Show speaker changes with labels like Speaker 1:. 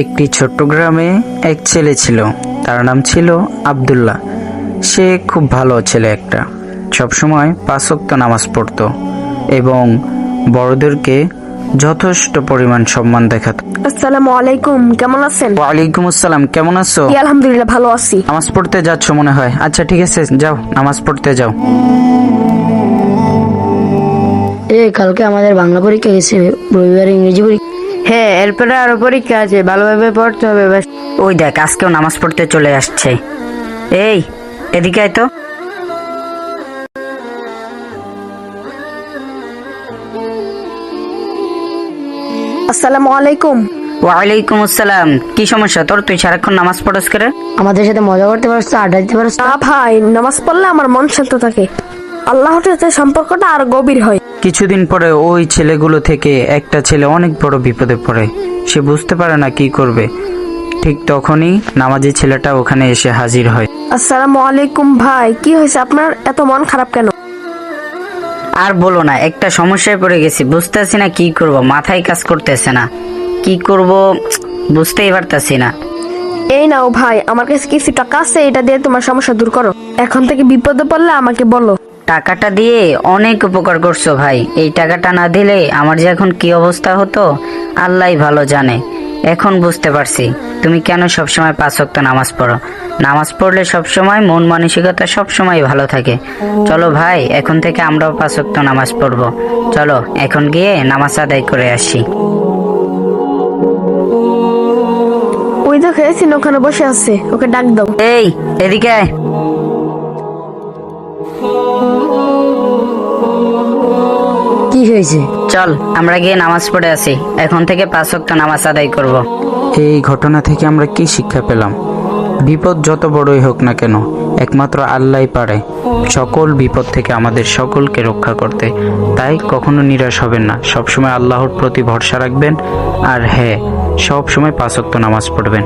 Speaker 1: একটি ছোট্ট গ্রামে এক ছেলে ছিল। তার নাম ছিল আব্দুল্লাহ। সে খুব ভালো ছেলে একটা। সবসময় পাঁচক্ত নামাজ পড়তো এবং বড়দেরকে যথেষ্ট পরিমাণ সম্মান দেখাতো।
Speaker 2: আসসালামু আলাইকুম কেমন আছেন?
Speaker 1: ওয়ালাইকুম আসসালাম কেমন আছো?
Speaker 2: আলহামদুলিল্লাহ ভালো আছি।
Speaker 1: নামাজ পড়তে যাচ্ছ মনে হয়? আচ্ছা ঠিক আছে যাও নামাজ পড়তে যাও।
Speaker 3: এ কালকে আমাদের বাংলা পরীক্ষা গেছে রবিবার ইংরেজি পরীক্ষা।
Speaker 4: হ্যাঁ এরপরে আরও পরীক্ষা আছে ভালোভাবে পড়তে হবে ব্যাস।
Speaker 1: ওই দেখ আজকেও নামাজ পড়তে চলে আসছে। এই এদিকে আয় তো।
Speaker 2: আসসালামু আলাইকুম।
Speaker 1: ওয়ালাইকুম আসসালাম। কি সমস্যা? তোর তুই সারাক্ষণ নামাজ পড়স করে?
Speaker 3: আমাদের সাথে মজা করতে পারছ আড্ডা দিতে পারছ?
Speaker 2: না ভাই নামাজ পড়লে আমার মন শান্ত থাকে। আল্লাহর সাথে সম্পর্কটা আর গভীর হয়।
Speaker 1: কিছুদিন পরে ওই ছেলেগুলো থেকে একটা ছেলে অনেক বড় বিপদে পড়ে। সে বুঝতে পারে না কি করবে। ঠিক তখনই নামাজি ছেলেটা ওখানে এসে হাজির হয়।
Speaker 2: আসসালামু আলাইকুম ভাই কি হয়েছে? আপনার এত মন খারাপ কেন?
Speaker 5: আর বলো না একটা সমস্যায় পড়ে গেছি। বুঝতেছি না কি করব মাথায় কাজ করতেছে না। কি করব বুঝতেই পারতাছি না।
Speaker 2: এই নাও ভাই আমার কাছে কিছু টাকা আছে এটা দিয়ে তোমার সমস্যা দূর করো। এখন থেকে বিপদে পড়লে আমাকে বলো।
Speaker 5: টাকাটা দিয়ে অনেক উপকার করছ ভাই। এই টাকাটা না দিলে আমার যে এখন কি অবস্থা হতো আল্লাহই ভালো জানে। এখন বুঝতে পারছি। তুমি কেন সবসময় পাঁচ ওয়াক্ত নামাজ পড়ো? নামাজ পড়লে সবসময় মন মানসিকতা সবসময় ভালো থাকে। চলো ভাই এখন থেকে আমরাও পাঁচ ওয়াক্ত নামাজ পড়ব। চলো এখন গিয়ে নামাজ আদায় করে আসি।
Speaker 2: ওই দেখো ওখানে বসে আছে। ওকে ডাক দাও।
Speaker 5: এই এদিকে আয়।
Speaker 3: হয়েছে?
Speaker 5: চল আমরা গিয়ে নামাজ পড়ে আসি। এখন থেকে পাঁচ ওয়াক্ত নামাজ আদায় করব।
Speaker 1: এই ঘটনা থেকে আমরা কি শিক্ষা পেলাম? বিপদ যত বড়ই হোক না কেন একমাত্র আল্লাহই পারে। সকল বিপদ থেকে আমাদের সকলকে রক্ষা করতে। তাই কখনো নিরাশ হবেন না। সবসময় আল্লাহর প্রতি ভরসা রাখবেন। আর হ্যাঁ সবসময় পাঁচক্ত নামাজ পড়বেন।